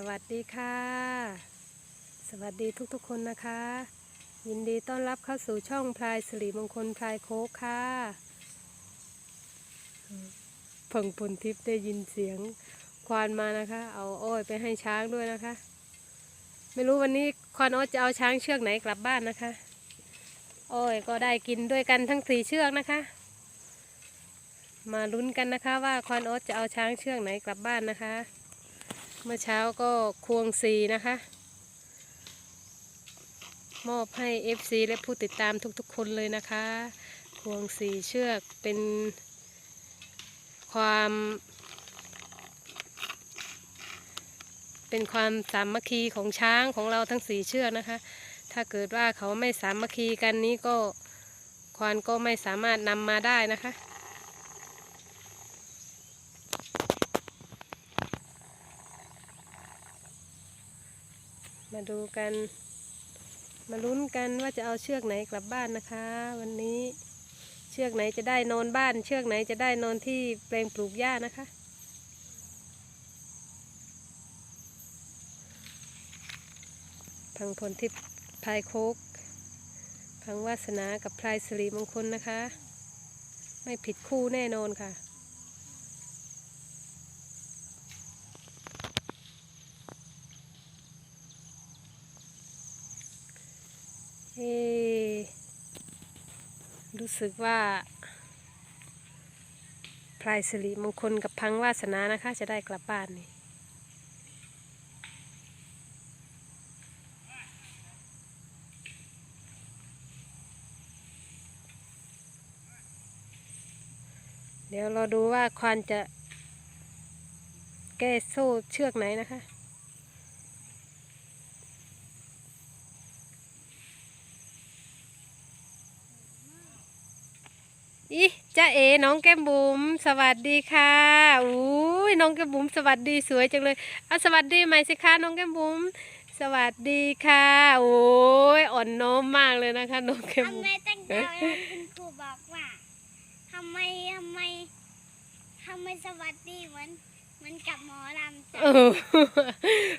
สวัสดีค่ะ สวัสดีทุกๆคนนะคะ ยินดีต้อนรับเข้าสู่ช่องพลายสิริมงคลพลายโคกค่ะเพิ่งพลทิพย์ได้ยินเสียงควานมานะคะ เอาอ้อยไปให้ช้างด้วยนะคะ ไม่รู้วันนี้ควานอ้อยจะเอาช้างเชือกไหนกลับบ้านนะคะอ้อยก็ได้กินด้วยกันทั้งสี่เชือกนะคะ มาลุ้นกันนะคะว่าควานโอ๊ตจะเอาช้างเชือกไหนกลับบ้านนะคะ เมื่อเช้าก็ควงสีนะคะ มอบให้ FC และผู้ติดตามทุกๆ คนเลยนะคะ ควงสีเชือกเป็นความเป็นความสามัคคีของช้างของเราทั้งสี่เชือกนะคะ ถ้าเกิดว่าเขาไม่สามัคคีกันนี้ก็ควานก็ไม่สามารถนำมาได้นะคะ มาดูกัน มาลุ้นกันว่าจะเอาเชือกไหนกลับบ้านนะคะ วันนี้เชือกไหนจะได้นอนบ้าน เชือกไหนจะได้นอนที่แปลงปลูกหญ้านะคะ พังพลทิพย์พลายโคก พังวาสนากับพลายสิริมงคลนะคะ ไม่ผิดคู่แน่นอนค่ะ รู้สึกว่าพลายสิริมงคลกับพังวาสนานะคะ จะได้กลับบ้านนี่เดี๋ยวเราดูว่าควานจะแก้โซ่เชือกไหนนะคะ อีจ้าเอ๋น้องแก้มบุ๋มสวัสดีค่ะอุ้ยน้องแก้มบุ๋มสวัสดีสวยจังเลยเอาสวัสดีใหม่สิคะน้องแก้มบุ๋มสวัสดีค่ะ โอ้ยอ่อนน้อมมากเลยนะคะน้องแก้มทำบุ๋มไมตั้งแต่วันคุณครูบอกว่าทำไมทำไมทำไมสวัสดีเหมือนเหมือนกับหมอลำจ้ะเออ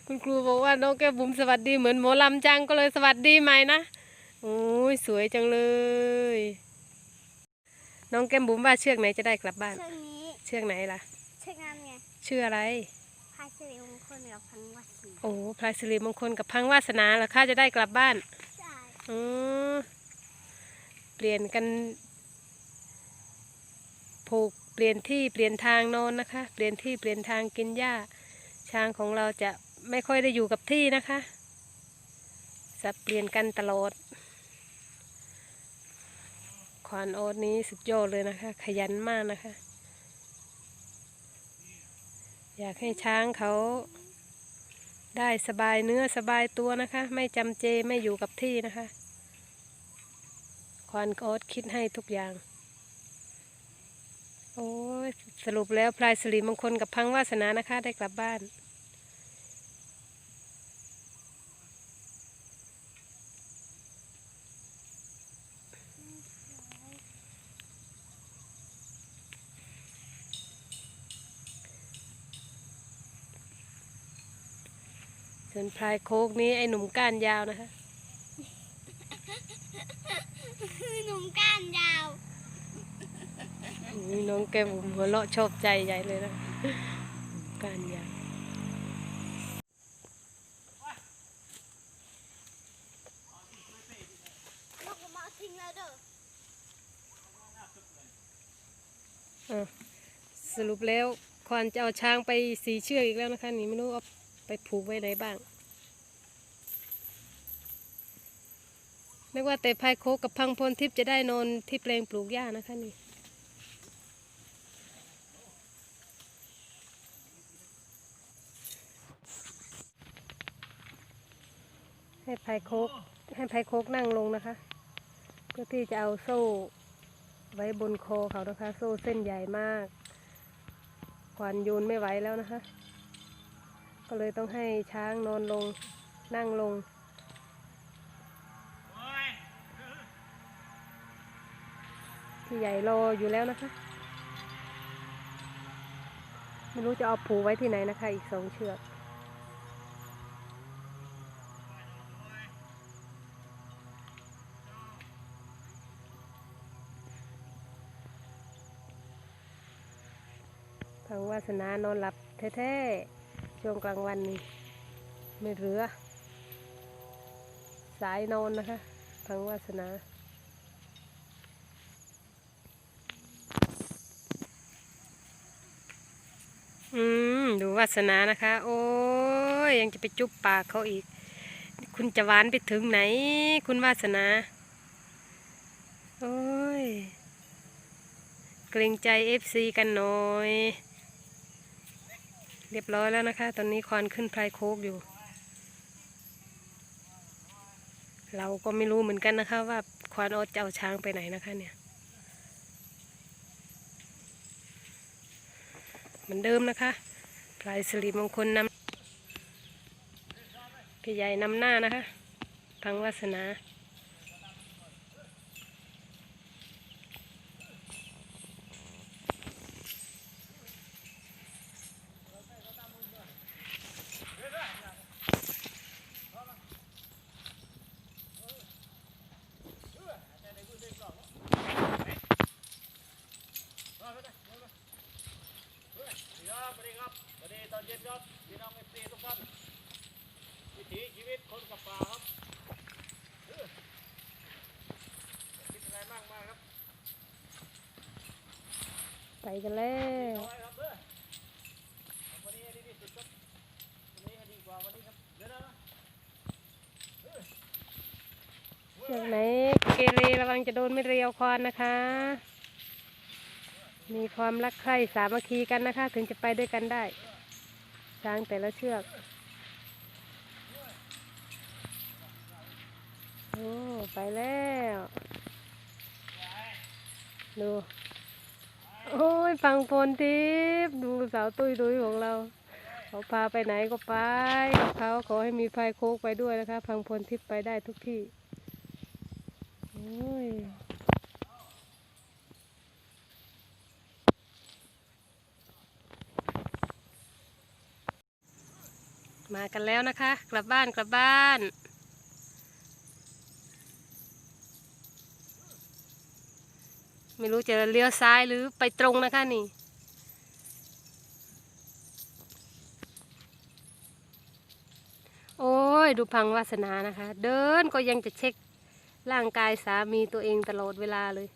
คุณครูบอกว่าน้องแก้มบุ๋มสวัสดีเหมือนหมอลำจังก็เลยสวัสดีใหม่นะโอ้ยสวยจังเลย น้องแก้มบุ๋มว่าเชือกไหนจะได้กลับบ้าน เชือกนี้เชือกไหนล่ะ เชือกนั้นไงชื่ออะไรพายสิริมงคลกับพังวัดศรีโอ้พลายสิริมงคลกับพังวาสนาเหรอคะจะได้กลับบ้านใช่อืมเปลี่ยนกันผูกเปลี่ยนที่เปลี่ยนทางนอนนะคะ เปลี่ยนที่เปลี่ยนทางกินหญ้า ช้างของเราจะไม่ค่อยได้อยู่กับที่นะคะสับเปลี่ยนกันตลอด ควานโอ๊ตนี้สุดยอดเลยนะคะ ขยันมากนะคะ อยากให้ช้างเขาได้สบายเนื้อสบายตัวนะคะ ไม่จำเจไม่อยู่กับที่นะคะ ควานโอ๊ตคิดให้ทุกอย่าง โอ้ยสรุปแล้วพลายสิริมงคลกับพังวาสนานะคะ ได้กลับบ้าน ส่วนพลายโคกนี้ไอ้หนุ่มก้านยาวนะคะหนุ่มก้านยาวนี่น้องแก้มบุ๋มหัวเราะชอบใจใหญ่เลยนะก้านยาวลูกมาทิ้งแล้วเด้ออะสรุปแล้วควานจะเอาช้างไปสีเชือกอีกแล้วนะคะนี่ไม่รู้เอา ไปผูกไว้ไหนบ้างนึกว่าแต่พายโคกกับพังพลทิพย์จะได้นอนที่แปลงปลูกหญ้านะคะนี่ให้พายโคกให้พายโคกนั่งลงนะคะ เพื่อที่จะเอาโซ่ไว้บนคอเขานะคะ โซ่เส้นใหญ่มากควานโยนไม่ไหวแล้วนะคะ ก็เลยต้องให้ช้างนอนลงนั่งลง พี่ใหญ่รออยู่แล้วนะคะ ไม่รู้จะเอาผูไว้ที่ไหนนะคะ อีกสองเชือกทางวาสนานอนหลับแท้ๆ ช่วงกลางวันนี่ไม่เหลือ สายนอนนะคะพังวาสนาอืมดูวาสนานะคะ โอ้ยยังจะไปจุบปากเขาอีก คุณจะหวานไปถึงไหน คุณวาสนา โอ้ย เกรงใจเอฟซีกันหน่อย เรียบร้อยแล้วนะคะ ตอนนี้ควันขึ้นพลายโคกอยู่ เราก็ไม่รู้เหมือนกันนะคะ ว่าควานออจะเอาช้างไปไหนนะคะเนี่ยเหมือนเดิมนะคะพลายสิริมงคลนำพี่ใหญ่นำหน้านะคะพังวาสนา สวัสดีครับสวัสดีครับสวัสดีตอนเย็นครับพี่น้องเอฟซีทุกท่านวิถีชีวิตคนกับป่าครับเออคิดอะไรมากมากครับ ไปกันแล้วอยครับเด้อวันนี้ให้ดีที่สุดครับวันนี้ให้ดีกว่าวันนี้ครับเดี๋ยวจากไหนเกเรระวังจะโดนไม่เรียวควานนะคะ มีความรักใคร่สามัคคีกันนะคะ ถึงจะไปด้วยกันได้ช้างแต่ละเชือกโอ้ไปแล้ว ดู โอ้ยฟังพลทิพย์ดูสาวตุ้ยดุยของเราเขาพาไปไหนก็ไปกับเขาขอให้มีพายโคกไปด้วยนะคะพังพลทิพย์ไปได้ทุกที่โอ้ยมากันแล้วนะคะ กลับบ้านกลับบ้าน ไม่รู้จะเลี้ยวซ้ายหรือไปตรงนะคะนี่ โอ้ย ดูพังวาสนานะคะ เดินก็ยังจะเช็คร่างกายสามีตัวเองตลอดเวลาเลย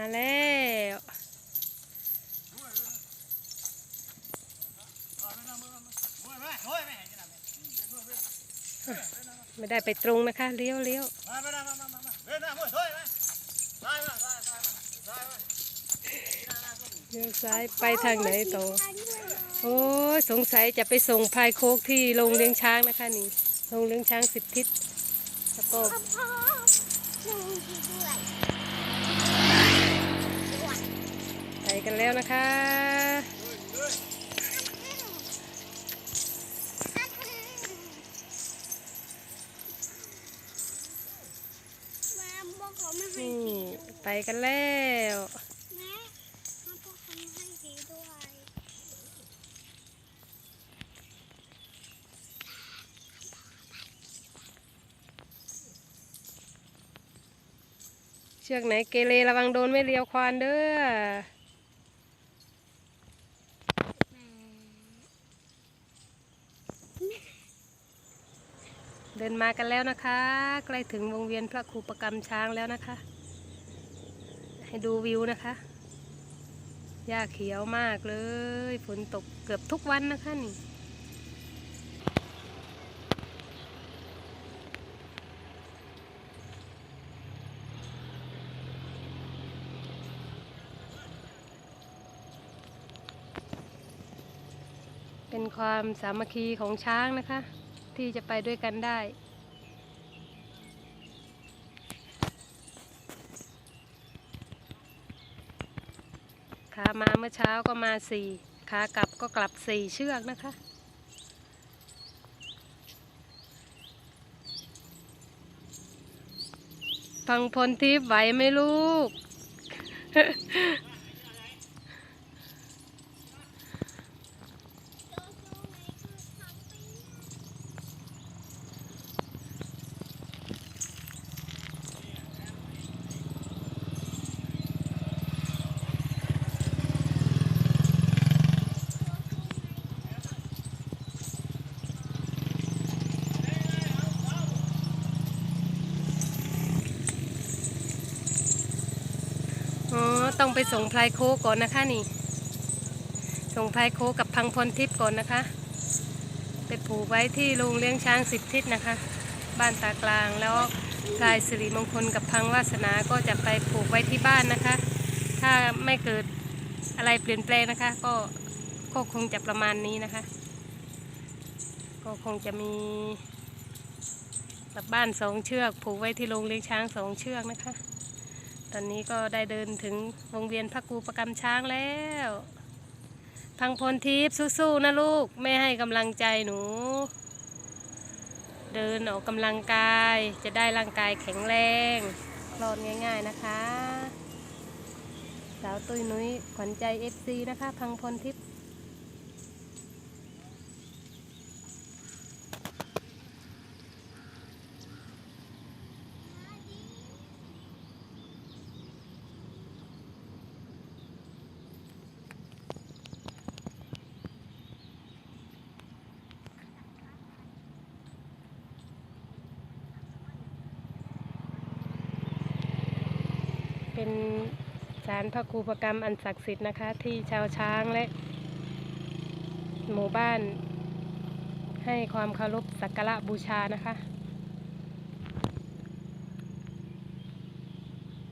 มาแล้วไม่ได้ไปตรงนะคะ เลี้ยวเลี้ยวเลี้ยวซ้ายไปทางไหนต่อโอ้ยสงสัยจะไปส่งพายโคกที่โรงเลี้ยงช้างนะคะนี่โรงเลี้ยงช้างสิบทิศแล้วก็ พ่อพ่อดูดีด้วย ไป กันแล้วนะคะไม่ให้นี่ไปกันแล้วเชือกไหนเกเรระวังโดนไม่เลียวควานเด้อ เดินมากันแล้วนะคะ ใกล้ถึงวงเวียนพระครูประกรรมช้างแล้วนะคะ ให้ดูวิวนะคะหญ้าเขียวมากเลยฝนตกเกือบทุกวันนะคะนี่เป็นความสามัคคีของช้างนะคะ ที่จะไปด้วยกันได้ ขามาเมื่อเช้าก็มาสี่ขากลับก็กลับสี่เชือกนะคะฟังพลทิพย์ไหวไหมลูก อ๋อ ต้องไปส่งพลายโคก่อนนะคะนี่ ส่งพลายโคกับพังพรทิพย์ก่อนนะคะ ไปผูกไว้ที่โรงเลี้ยงช้างสิบทิศนะคะ บ้านตากลางแล้วพลายสิริมงคลกับพังวาสนาก็จะไปผูกไว้ที่บ้านนะคะ ถ้าไม่เกิดอะไรเปลี่ยนแปลงนะคะ ก็ก็คงจะประมาณนี้นะคะ ก็คงจะมีกลับบ้านสองเชือก ผูกไว้ที่โรงเลี้ยงช้างสองเชือกนะคะ ตอนนี้ก็ได้เดินถึงวงเวียนพระกูประกรรมช้างแล้ว พังพลทิพย์สู้ๆนะลูกแม่ให้กำลังใจหนู เดินออกกำลังกายจะได้ร่างกายแข็งแรงคลอดง่าย ๆนะคะ สาวตุ้ยนุ้ยขวัญใจเอฟซีนะคะ พังพลทิพย์ เป็นศาลพระครูประกรรมอันศักดิ์สิทธิ์นะคะ ที่ชาวช้างและหมู่บ้าน ให้ความเคารพสักการะบูชานะคะ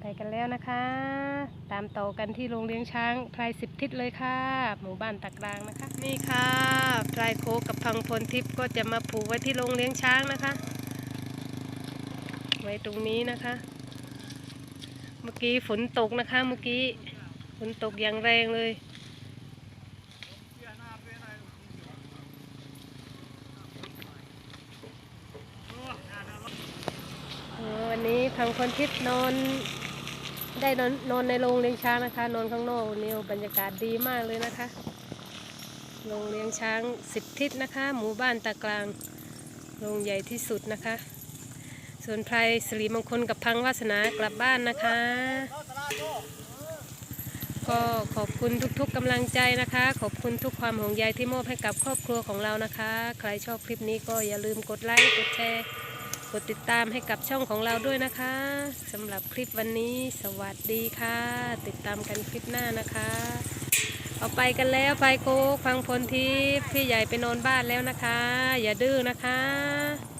ไปกันแล้วนะคะ ตามต่อกันที่โรงเลี้ยงช้างพลายสิบทิศเลยค่ะ หมู่บ้านตักรางนะคะ นี่ค่ะพลายโคกับพังพลทิพย์ก็จะมาผูกไว้ที่โรงเลี้ยงช้างนะคะ ไว้ตรงนี้นะคะ มื่อกี้ฝนตกนะคะเมื่อกี้ฝนตกอย่างแรงเลย วันนี้พังคนทิพย์นอนได้นอนนอนในโรงเลี้ยงช้างนะคะ นอนข้างนอกนี่บรรยากาศดีมากเลยนะคะ โรงเลี้ยงช้างสิบทิศนะคะ หมู่บ้านตากลาง โรงใหญ่ที่สุดนะคะ ส่วนไพรสิริมงคลกับพังวาสนากลับบ้านนะคะ ก็ขอบคุณทุกๆกำลังใจนะคะ ขอบคุณทุกความห่วงใยที่มอบให้กับครอบครัวของเรานะคะ ใครชอบคลิปนี้ก็อย่าลืมกดไลค์กดแชร์กดติดตามให้กับช่องของเราด้วยนะคะสำหรับคลิปวันนี้สวัสดีค่ะ ติดตามกันคลิปหน้านะคะ เอาไปกันแล้วไปโคกฟังพลทิพย์พี่ใหญ่ไปนอนบ้านแล้วนะคะ อย่าดื้อนะคะ